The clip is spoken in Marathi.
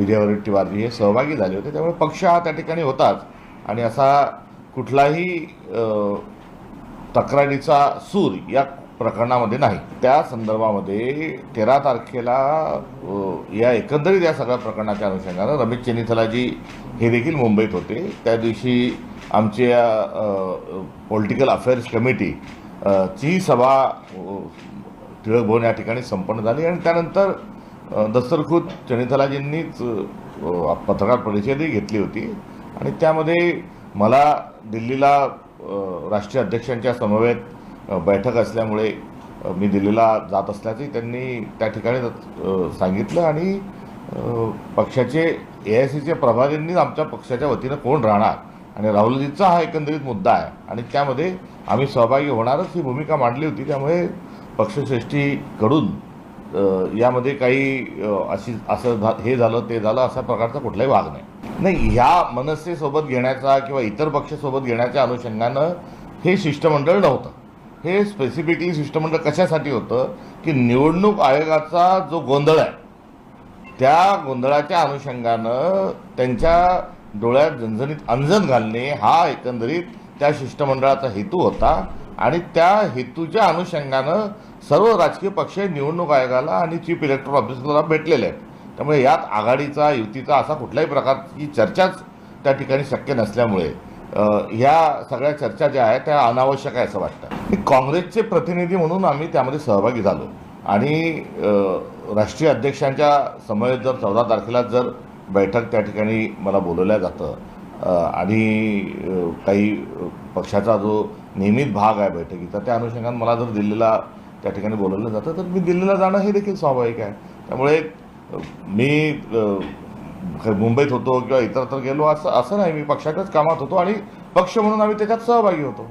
विजय हे सहभागी झाले होते. त्यामुळे पक्ष हा त्या ठिकाणी होताच. आणि असा कुठलाही तक्रारीचा सूर या प्रकरणामध्ये नाही. त्या संदर्भामध्ये तेरा तारखेला या एकंदरीत या सगळ्या प्रकरणाच्या अनुषंगानं रमेश चेनिथलाजी हे देखील मुंबईत होते. त्या दिवशी आमच्या पॉलिटिकल अफेअर्स कमिटी ची सभा अ, टिळक भवन या ठिकाणी संपन्न झाली. आणि त्यानंतर दस्तरखुद चनिथलाजींनीच पत्रकार परिषदही घेतली होती. आणि त्यामध्ये मला दिल्लीला राष्ट्रीय अध्यक्षांच्या समवेत बैठक असल्यामुळे मी दिल्लीला जात असल्याचे त्यांनी त्या ठिकाणी सांगितलं. आणि पक्षाचे ए आय सीचे प्रभारींनीच आमच्या पक्षाच्या वतीनं कोण राहणार? आणि राहुलजीचा हा एकंदरीत मुद्दा आहे. आणि त्यामध्ये आम्ही सहभागी होणारच ही भूमिका मांडली होती. त्यामुळे पक्षश्रेष्ठीकडून यामध्ये काही अशी असं झा हे झालं ते झालं अशा प्रकारचा कुठलाही भाग नाही. नाही ह्या मनसेसोबत घेण्याचा किंवा इतर पक्षासोबत घेण्याच्या अनुषंगानं हे शिष्टमंडळ नव्हतं. हे स्पेसिफिकली शिष्टमंडळ कशासाठी होतं की निवडणूक आयोगाचा जो गोंधळ आहे त्या गोंधळाच्या अनुषंगानं त्यांच्या डोळ्यात झणझणीत अंजन घालणे हा एकंदरीत त्या शिष्टमंडळाचा हेतू होता. आणि त्या हेतूच्या अनुषंगानं सर्व राजकीय पक्ष निवडणूक आयोगाला आणि चीफ इलेक्टोरल ऑफिसरला भेटलेले आहेत. त्यामुळे यात आघाडीचा युतीचा असा कुठल्याही प्रकारची चर्चाच त्या ठिकाणी शक्य नसल्यामुळे ह्या सगळ्या चर्चा ज्या आहेत त्या अनावश्यक आहे असं वाटतं. काँग्रेसचे प्रतिनिधी म्हणून आम्ही त्यामध्ये सहभागी झालो. आणि राष्ट्रीय अध्यक्षांच्या समवेत जर चौदा तारखेला जर बैठक त्या ठिकाणी मला बोलवल्या जातं आणि काही पक्षाचा जो नियमित भाग आहे बैठकीचा त्या अनुषंगाने मला जर दिल्लीला त्या ठिकाणी बोलवलं जातं तर मी दिल्लीला जाणं हे देखील स्वाभाविक आहे. त्यामुळे मी मुंबईत होतो किंवा इतरत्र गेलो असं असं नाही. मी पक्षाच्याच कामात होतो आणि पक्ष म्हणून आम्ही त्याच्यात सहभागी होतो.